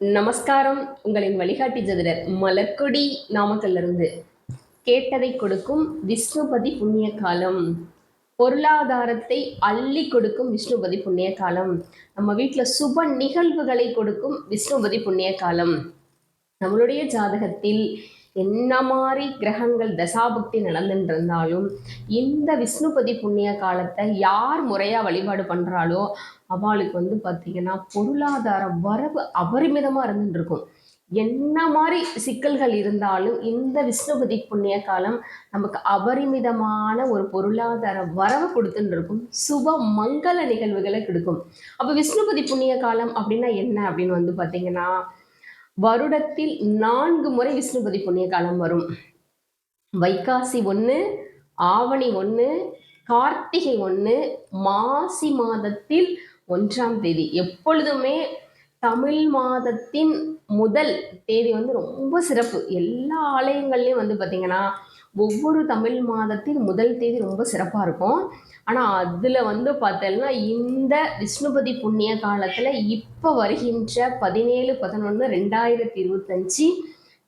நமஸ்காரம். உங்களின் வழிகாட்டி ஜதிடர் மலர்கொடி நாமக்கல்ல இருந்து கேட்டதை கொடுக்கும் விஷ்ணுபதி புண்ணிய காலம் பொருளாதாரத்தை அள்ளி கொடுக்கும் விஷ்ணுபதி புண்ணிய காலம் நம்ம வீட்டில் சுப நிகழ்வுகளை கொடுக்கும் விஷ்ணுபதி புண்ணிய காலம் நம்மளுடைய ஜாதகத்தில் என்ன மாதிரி கிரகங்கள் தசாபக்தி நடந்துட்டு இருந்தாலும் இந்த விஷ்ணுபதி புண்ணிய காலத்தை யார் முறையாக வழிபாடு பண்ணுறாளோ அவளுக்கு வந்து பார்த்திங்கன்னா பொருளாதார வரவு அபரிமிதமாக இருந்துட்டு இருக்கும் என்ன மாதிரி சிக்கல்கள் இருந்தாலும் இந்த விஷ்ணுபதி புண்ணிய காலம் நமக்கு அபரிமிதமான ஒரு பொருளாதார வரவு கொடுத்துட்டு இருக்கும் சுப மங்கள நிகழ்வுகளை கொடுக்கும். அப்போ விஷ்ணுபதி புண்ணிய காலம் அப்படின்னா என்ன அப்படின்னு வந்து பார்த்திங்கன்னா வருடத்தில் நான்கு முறை விஷ்ணுபதி புண்ணிய காலம் வரும். வைகாசி ஒன்று ஆவணி ஒன்று கார்த்திகை ஒன்று மாசி மாதத்தில் ஒன்றாம் தேதி. எப்பொழுதுமே தமிழ் மாதத்தின் முதல் தேதி வந்து ரொம்ப சிறப்பு. எல்லா ஆலயங்கள்லையும் வந்து பார்த்திங்கன்னா ஒவ்வொரு தமிழ் மாதத்தின் முதல் தேதி ரொம்ப சிறப்பாக இருக்கும். ஆனால் அதில் வந்து பார்த்தோம்னா இந்த விஷ்ணுபதி புண்ணிய காலத்தில் இப்போ வருகின்ற பதினேழு பதினொன்று ரெண்டாயிரத்தி இருபத்தஞ்சி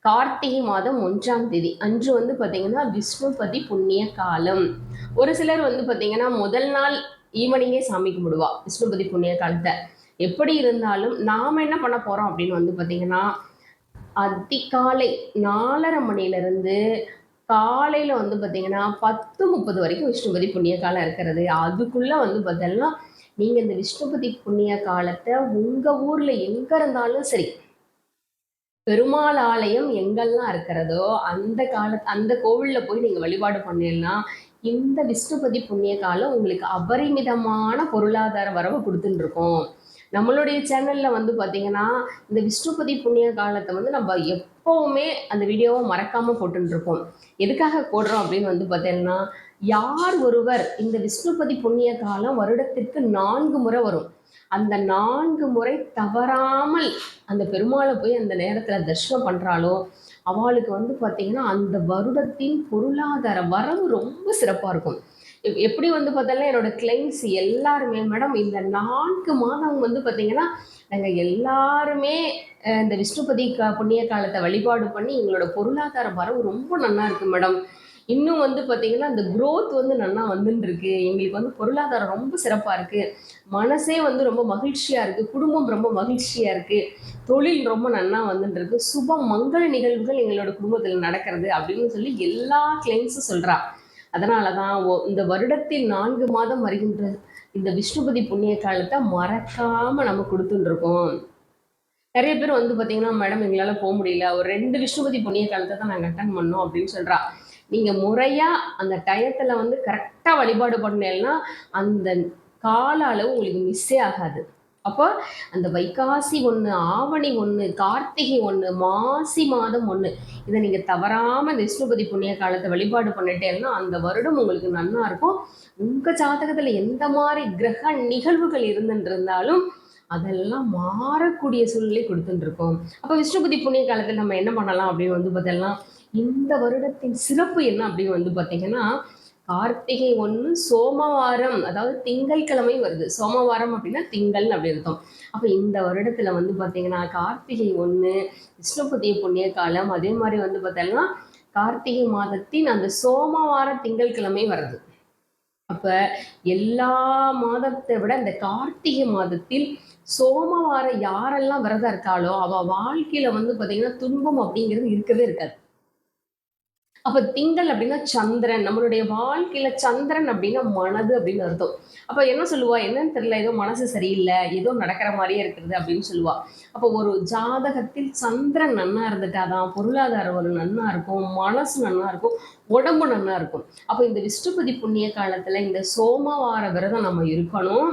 கார்த்திகை மாதம் ஒன்றாம் தேதி. அன்று வந்து பார்த்திங்கன்னா விஷ்ணுபதி புண்ணிய காலம். ஒரு சிலர் வந்து பார்த்திங்கன்னா முதல் நாள் ஈவினிங்கே சாமி கும்பிடுவா விஷ்ணுபதி புண்ணிய காலத்தை எப்படி இருந்தாலும் நாம் என்ன பண்ண போகிறோம் அப்படின்னு வந்து பார்த்திங்கன்னா அதிகாலை நாலரை மணிலேருந்து காலையில் வந்து பார்த்திங்கன்னா பத்து முப்பது வரைக்கும் விஷ்ணுபதி புண்ணிய காலம் இருக்கிறது. அதுக்குள்ளே வந்து பார்த்தோம்னா நீங்கள் இந்த விஷ்ணுபதி புண்ணிய காலத்தை உங்கள் ஊரில் எங்கே இருந்தாலும் சரி பெருமாள் ஆலயம் எங்கெல்லாம் இருக்கிறதோ அந்த கால அந்த கோவிலில் போய் நீங்கள் வழிபாடு பண்ணீங்கன்னா இந்த விஷ்ணுபதி புண்ணிய காலம் உங்களுக்கு அபரிமிதமான பொருளாதார வரவு கொடுத்துட்டுருக்கோம். நம்மளுடைய சேனலில் வந்து பார்த்தீங்கன்னா இந்த விஷ்ணுபதி புண்ணிய காலத்தை வந்து நம்ம எப் எப்போவுமே அந்த வீடியோவை மறக்காமல் போட்டுருப்போம் எதுக்காக போடுறோம் அப்படின்னு வந்து பார்த்தீங்கன்னா யார் ஒருவர் இந்த விஷ்ணுபதி புண்ணிய காலம் வருடத்திற்கு நான்கு முறை வரும். அந்த நான்கு முறை தவறாமல் அந்த பெருமாளை போய் அந்த நேரத்தில் தர்ஷனம் பண்ணுறாளோ அவளுக்கு வந்து பார்த்திங்கன்னா அந்த வருடத்தின் பொருளாதார வரவு ரொம்ப சிறப்பாக இருக்கும். எப்படி வந்து பார்த்தாலும் என்னோட கிளைண்ட்ஸ் எல்லாருமே மேடம் இந்த நான்கு மாதம் வந்து பார்த்தீங்கன்னா நாங்கள் எல்லாருமே இந்த விஷ்ணுபதி க புண்ணிய காலத்தை வழிபாடு பண்ணி எங்களோட பொருளாதார வரவு ரொம்ப நல்லா இருக்கு மேடம் இன்னும் வந்து பார்த்தீங்கன்னா இந்த க்ரோத் வந்து நல்லா வந்துட்டுருக்கு எங்களுக்கு வந்து பொருளாதாரம் ரொம்ப சிறப்பாக இருக்குது மனசே வந்து ரொம்ப மகிழ்ச்சியாக இருக்குது குடும்பம் ரொம்ப மகிழ்ச்சியாக இருக்குது தொழில் ரொம்ப நல்லா வந்துட்டுருக்கு சுப மங்கள நிகழ்வுகள் எங்களோட குடும்பத்தில் நடக்கிறது அப்படின்னு சொல்லி எல்லா கிளைண்ட்ஸும் சொல்கிறா அதனால தான் இந்த வருடத்தில் நான்கு மாதம் வருகின்ற இந்த விஷ்ணுபதி புண்ணிய காலத்தை மறக்காம நம்ம கொடுத்துட்டு இருக்கோம் நிறைய பேர் வந்து பார்த்தீங்கன்னா மேடம் எங்களால் போக முடியல. ஒரு ரெண்டு விஷ்ணுபதி புண்ணிய காலத்தை தான் நாங்கள் அட்டன் பண்ணோம் அப்படின்னு சொல்றா. நீங்கள் முறையாக அந்த டயத்தில் வந்து கரெக்டாக வழிபாடு பண்ணேன்னா அந்த கால அளவு உங்களுக்கு மிஸ்ஸே ஆகாது. அப்போ அந்த வைகாசி ஒன்று ஆவணி ஒன்று கார்த்திகை ஒன்று மாசி மாதம் ஒன்று இதை நீங்கள் தவறாமல் விஷ்ணுபதி புண்ணிய காலத்தை வழிபாடு பண்ணிட்டேன்னா அந்த வருடம் உங்களுக்கு நல்லா இருக்கும். உங்கள் ஜாதகத்தில் எந்த மாதிரி கிரக நிகழ்வுகள் இருந்துருந்தாலும் அதெல்லாம் மாறக்கூடிய சூழ்நிலை கொடுத்துட்டுருக்கோம் அப்போ விஷ்ணுபதி புண்ணிய காலத்தில் நம்ம என்ன பண்ணலாம் அப்படின்னு வந்து பார்த்தோம்னா இந்த வருடத்தின் சிறப்பு என்ன அப்படின்னு வந்து பார்த்தீங்கன்னா கார்த்திகை ஒன்று சோமவாரம் அதாவது திங்கட்கிழமை வருது. சோமவாரம் அப்படின்னா திங்கள் அப்படி அர்த்தம். அப்போ இந்த வருடத்தில் வந்து பார்த்தீங்கன்னா கார்த்திகை ஒன்று விஷ்ணுபதிய புண்ணிய காலம் அதே மாதிரி வந்து பார்த்தோம்னா கார்த்திகை மாதத்தின் அந்த சோமவார திங்கட்கிழமை வருது. அப்போ எல்லா மாதத்தை விட இந்த கார்த்திகை மாதத்தில் சோமவாரம் யாரெல்லாம் விரதம் இருக்காளோ அவள் வாழ்க்கையில் வந்து பார்த்தீங்கன்னா துன்பம் அப்படிங்கிறது இருக்கவே இருக்காது. அப்ப திங்கள் அப்படின்னா சந்திரன் நம்மளுடைய வாழ்க்கையில சந்திரன் அப்படின்னா மனது அப்படின்னு அர்த்தம். அப்ப என்ன சொல்லுவா? என்னன்னு தெரியல ஏதோ மனசு சரியில்லை ஏதோ நடக்கிற மாதிரியே இருக்கிறது அப்படின்னு சொல்லுவா. அப்போ ஒரு ஜாதகத்தில் சந்திரன் நன்னா இருந்துட்டாதான் பொருளாதாரம் ஒரு நன்னா இருக்கும் மனசு நன்னா இருக்கும் உடம்பு நன்னா இருக்கும். அப்போ இந்த விஷ்ணுபதி புண்ணிய காலத்துல இந்த சோமவார விரதம் நம்ம இருக்கணும்.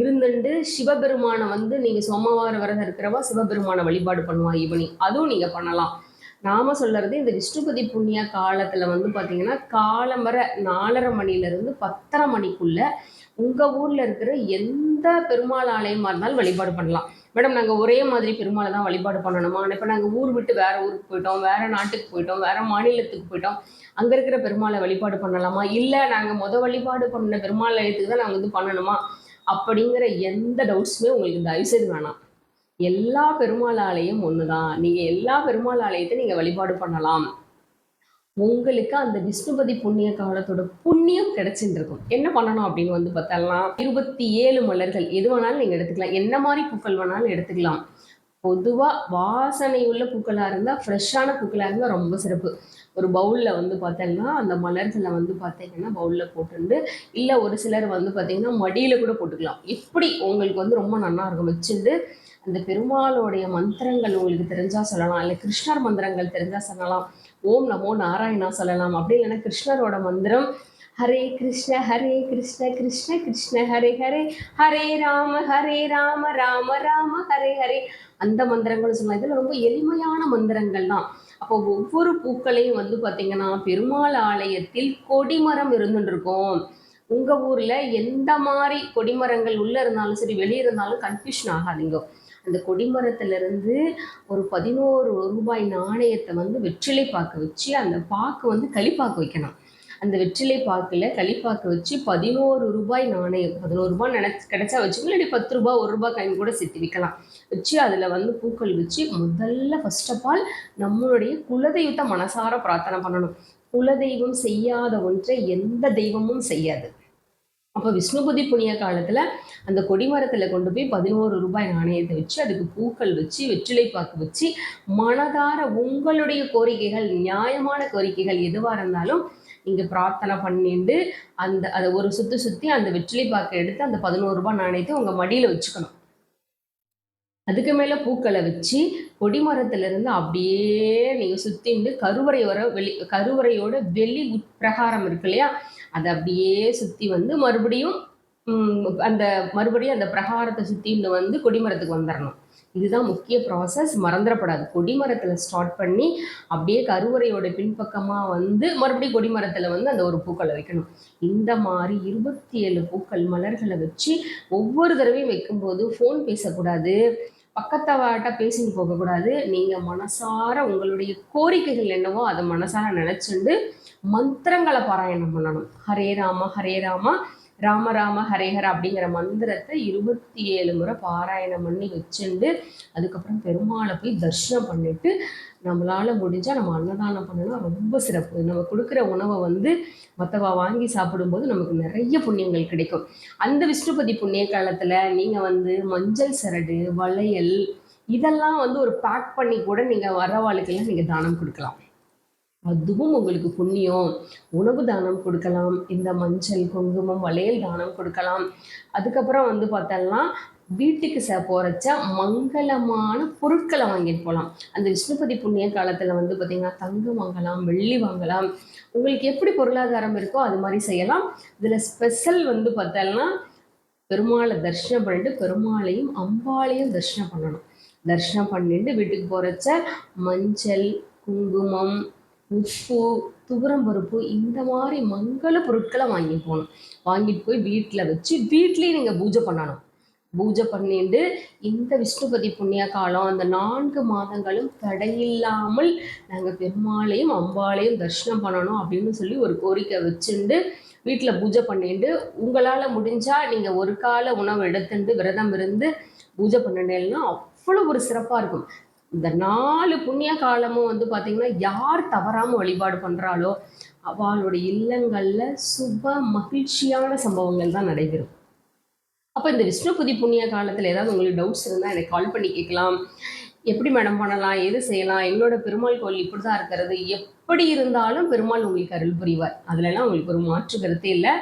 இருந்துண்டு சிவபெருமானை வந்து நீங்க சோமவார விரதம் இருக்கிறவா சிவபெருமானை வழிபாடு பண்ணுவா ஈவினிங் அதுவும் நீங்க பண்ணலாம். நாம சொல்றது இந்த விஷ்ணுபதி புண்ணிய காலத்துல வந்து பாத்தீங்கன்னா காலம்பர நாலரை மணில இருந்து பத்தரை மணிக்குள்ள உங்க ஊர்ல இருக்கிற எந்த பெருமாள் ஆலயமா இருந்தாலும் வழிபாடு பண்ணலாம். மேடம் நாங்க ஒரே மாதிரி பெருமாளை தான் வழிபாடு பண்ணணுமா? இப்ப நாங்க ஊர் விட்டு வேற ஊருக்கு போயிட்டோம் வேற நாட்டுக்கு போயிட்டோம் வேற மாநிலத்துக்கு போயிட்டோம். அங்க இருக்கிற பெருமாளை வழிபாடு பண்ணலாமா? இல்ல நாங்க முத வழிபாடு பண்ண பெருமாள் ஆலயத்துக்கு தான் நாங்க வந்து பண்ணணுமா? அப்படிங்கிற எந்த டவுட்ஸுமே உங்களுக்கு தயவுசெய்து வேணாம். எல்லா பெருமாள் ஆலயம் ஒன்று தான் நீங்கள் எல்லா பெருமாள் ஆலயத்தை நீங்கள் வழிபாடு பண்ணலாம். உங்களுக்கு அந்த விஷ்ணுபதி புண்ணிய காலத்தோட புண்ணியம் கிடைச்சிட்டு இருக்கும் என்ன பண்ணணும் அப்படின்னு வந்து பார்த்தோம்னா இருபத்தி ஏழு மலர்கள் எது வேணாலும் நீங்கள் எடுத்துக்கலாம். என்ன மாதிரி பூக்கள் வேணாலும் எடுத்துக்கலாம். பொதுவாக வாசனை உள்ள பூக்களாக இருந்தால் ஃப்ரெஷ்ஷான பூக்களாக இருந்தால் ரொம்ப சிறப்பு. ஒரு பவுலில் வந்து பார்த்தோம்னா அந்த மலர்களை வந்து பார்த்தீங்கன்னா பவுலில் போட்டுண்டு இல்லை ஒரு சிலர் வந்து பார்த்தீங்கன்னா மடியில் கூட போட்டுக்கலாம். எப்படி உங்களுக்கு வந்து ரொம்ப நல்லா இருக்கும். வச்சுட்டு அந்த பெருமாளுடைய மந்திரங்கள் உங்களுக்கு தெரிஞ்சால் சொல்லலாம். இல்லை கிருஷ்ணர் மந்திரங்கள் தெரிஞ்சால் சொல்லலாம். ஓம் நமோ நாராயணா சொல்லலாம். அப்படி இல்லைன்னா கிருஷ்ணரோட மந்திரம் ஹரே கிருஷ்ண ஹரே கிருஷ்ண கிருஷ்ண கிருஷ்ண ஹரே ஹரே ஹரே ராம ஹரே ராம ராம ராம ஹரே ஹரே அந்த மந்திரங்கள் சொல்லலாம். இதில் ரொம்ப எளிமையான மந்திரங்கள் தான். அப்போ ஒவ்வொரு பூக்களையும் வந்து பார்த்திங்கன்னா பெருமாள் ஆலயத்தில் கொடிமரம் இருந்துருக்கும் உங்கள் ஊரில் எந்த மாதிரி கொடிமரங்கள் உள்ளே இருந்தாலும் சரி வெளியே இருந்தாலும் கன்ஃபியூஷன் ஆகாதீங்க. அந்த கொடிமரத்துலேருந்து ஒரு பதினோரு ரூபாய் நாணயத்தை வந்து வெற்றிலை பாக்கு வச்சு அந்த பாக்கு வந்து களிப்பாக்கு வைக்கணும். அந்த வெற்றிலை பாக்கில் களிப்பாக்கு வச்சு பதினோரு ரூபாய் நாணயம் பதினோரு ரூபாய் நினச்சி கிடச்சா வச்சுக்கோங்க இல்லாட்டி பத்து ரூபாய் ஒரு ரூபாய் கைன் கூட சேர்த்து வைக்கலாம். வச்சு அதில் வந்து பூக்கள் வச்சு முதல்ல ஃபர்ஸ்ட் ஆஃப் ஆல் நம்மளுடைய குலதெய்வத்தை மனசார பிரார்த்தனை பண்ணணும். குலதெய்வம் செய்யாத ஒன்றை எந்த தெய்வமும் செய்யாது. அப்போ விஷ்ணுபதி புண்ணிய காலத்தில் அந்த கொடிமரத்தில் கொண்டு போய் பதினோரு ரூபாய் நாணயத்தை வச்சு அதுக்கு பூக்கள் வச்சு வெற்றிலை பாக்கு வச்சு மனதார உங்களுடைய கோரிக்கைகள் நியாயமான கோரிக்கைகள் எதுவாக இருந்தாலும் நீங்கள் பிரார்த்தனை பண்ணிட்டு அந்த அதை ஒரு சுற்றி சுற்றி அந்த வெற்றிலை பாக்கை எடுத்து அந்த பதினோரு ரூபாய் நாணயத்தை உங்கள் மடியில் வச்சுக்கணும். அதுக்கு மேலே பூக்களை வச்சு கொடிமரத்துலேருந்து அப்படியே நீங்கள் சுற்றிண்டு கருவறை வர வெளி கருவறையோட வெளி உட்பிரகாரம் இருக்கு இல்லையா? அதை அப்படியே சுற்றி வந்து மறுபடியும் அந்த மறுபடியும் அந்த பிரகாரத்தை சுற்றின்னு வந்து கொடிமரத்துக்கு வந்துடணும் இதுதான் முக்கிய ப்ராசஸ் மறந்துடப்படாது. கொடிமரத்தில் ஸ்டார்ட் பண்ணி அப்படியே கருவறையோட பின்பக்கமாக வந்து மறுபடியும் கொடிமரத்தில் வந்து அந்த ஒரு பூக்களை வைக்கணும். இந்த மாதிரி இருபத்தி ஏழு பூக்கள் மலர்களை வச்சு ஒவ்வொரு தடவையும் வைக்கும்போது ஃபோன் பேசக்கூடாது. பக்கத்தவாட்ட பேசின்னு போகக்கூடாது. நீங்கள் மனசார உங்களுடைய கோரிக்கைகள் என்னவோ அதை மனசார நினச்சிண்டு மந்திரங்களை பாராயணம் பண்ணணும். ஹரே ராமா ஹரே ராமா. ராம ராம ஹரேஹர் அப்படிங்கிற மந்திரத்தை இருபத்தி ஏழு முறை பாராயணம் பண்ணி வச்சுண்டு அதுக்கப்புறம் பெருமாளை போய் தர்ஷனம் பண்ணிட்டு நம்மளால் முடிஞ்சால் நம்ம அன்னதானம் பண்ணணும். ரொம்ப சிறப்பு. நம்ம கொடுக்குற உணவை வந்து மற்றவா வாங்கி சாப்பிடும்போது நமக்கு நிறைய புண்ணியங்கள் கிடைக்கும். அந்த விஷ்ணுபதி புண்ணிய காலத்தில் நீங்கள் வந்து மஞ்சள் சரடு வளையல் இதெல்லாம் வந்து ஒரு பேக் பண்ணி கூட நீங்கள் வரவாளுக்கெல்லாம் நீங்கள் தானம் கொடுக்கலாம். அதுவும் உங்களுக்கு புண்ணியம். உணவு தானம் கொடுக்கலாம். இந்த மஞ்சள் குங்குமம் வளையல் தானம் கொடுக்கலாம். அதுக்கப்புறம் வந்து பார்த்தோம்னா வீட்டுக்கு ச போகிறச்ச மங்களமான பொருட்களை வாங்கிட்டு போகலாம் அந்த விஷ்ணுபதி புண்ணிய காலத்தில் வந்து பார்த்திங்கன்னா தங்கம் வாங்கலாம் வெள்ளி வாங்கலாம். உங்களுக்கு எப்படி பொருளாதாரம் இருக்கோ அது மாதிரி செய்யலாம். இதில் ஸ்பெஷல் வந்து பார்த்தோம்னா பெருமாளை தரிசனம் பண்ணிட்டு பெருமாளையும் அம்பாளையும் தரிசனம் பண்ணணும். தரிசனம் பண்ணிட்டு வீட்டுக்கு போகிறச்ச மஞ்சள் குங்குமம் உப்பு துவரம் பருப்பு இந்த மாதிரி மங்கள பொருட்களை வாங்கி போகணும். வாங்கிட்டு போய் வீட்டில் வச்சு வீட்லேயே நீங்கள் பூஜை பண்ணணும். பூஜை பண்ணிட்டு இந்த விஷ்ணுபதி புண்ணிய காலம் அந்த நான்கு மாதங்களும் தடையில்லாமல் நாங்கள் பெருமாளையும் அம்பாளையும் தரிசனம் பண்ணணும் அப்படின்னு சொல்லி ஒரு கோரிக்கை வச்சுட்டு வீட்டில் பூஜை பண்ணிட்டு உங்களால் முடிஞ்சால் நீங்கள் ஒரு கால உணவு எடுத்துட்டு விரதம் இருந்து பூஜை பண்ணினேன்னா அவ்வளோ ஒரு சிறப்பாக இருக்கும். இந்த நாலு புண்ணிய காலமும் வந்து பார்த்திங்கன்னா யார் தவறாமல் வழிபாடு பண்ணுறாளோ அவளுடைய இல்லங்களில் சுப மகிழ்ச்சியான சம்பவங்கள் தான் நடைபெறும். அப்போ இந்த விஷ்ணுபதி புண்ணிய காலத்தில் ஏதாவது உங்களுக்கு டவுட்ஸ் இருந்தால் எனக்கு கால் பண்ணி கேட்கலாம். எப்படி மேடம் பண்ணலாம்? எது செய்யலாம்? எங்களோட பெருமாள் கோயில் இப்படி தான் இருக்கிறது. எப்படி இருந்தாலும் பெருமாள் உங்களுக்கு அருள் புரிவார். அதுலலாம் உங்களுக்கு ஒரு மாற்று கருத்தே இல்லை.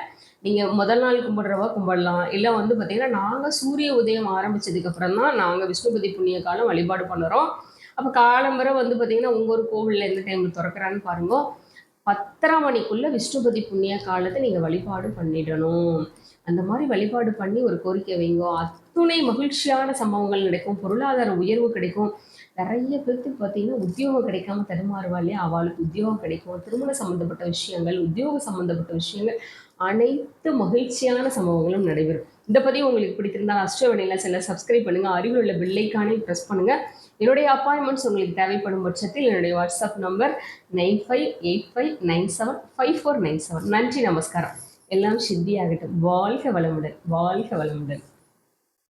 நீங்கள் முதல் நாள் கும்பிட்றவா கும்பிடலாம். இல்லை வந்து பார்த்திங்கன்னா நாங்கள் சூரிய உதயம் ஆரம்பித்ததுக்கப்புறம் தான் நாங்கள் விஷ்ணுபதி புண்ணிய காலம் வழிபாடு பண்ணுறோம் அப்போ காலம்பரம் வந்து பார்த்திங்கன்னா உங்கள் ஒரு கோவிலில் எந்த டைமில் திறக்கிறான்னு பாருங்க. பத்தரை மணிக்குள்ளே விஷ்ணுபதி புண்ணிய காலத்தை நீங்கள் வழிபாடு பண்ணிடணும். அந்த மாதிரி வழிபாடு பண்ணி ஒரு கோரிக்கை வைங்க. அத்துணை மகிழ்ச்சியான சம்பவங்கள் நடக்கும். பொருளாதார உயர்வு கிடைக்கும். நிறைய பேருக்கு பார்த்தீங்கன்னா உத்தியோகம் கிடைக்காம தடுமாறுவா இல்லையா? அவளுக்கு உத்தியோகம் கிடைக்கும். திருமண சம்மந்தப்பட்ட விஷயங்கள் உத்தியோக சம்மந்தப்பட்ட விஷயங்கள் அனைத்து மகிழ்ச்சியான சம்பவங்களும் நடைபெறும். இந்த பதிவு உங்களுக்கு பிடித்திருந்தால் அஷ்டவனையில் சில சப்ஸ்கிரைப் பண்ணுங்கள் அருகில் உள்ள பெல்லைக்கானே ப்ரெஸ் பண்ணுங்கள் என்னுடைய அப்பாயின்மெண்ட்ஸ் உங்களுக்கு தேவைப்படும் பட்சத்தில் என்னுடைய WhatsApp number nine five eight five nine seven five four nine seven நன்றி நமஸ்காரம். எல்லாம் சித்தியாகட்டும். வாழ்க வளமுடன். வாழ்க வளமுடன்.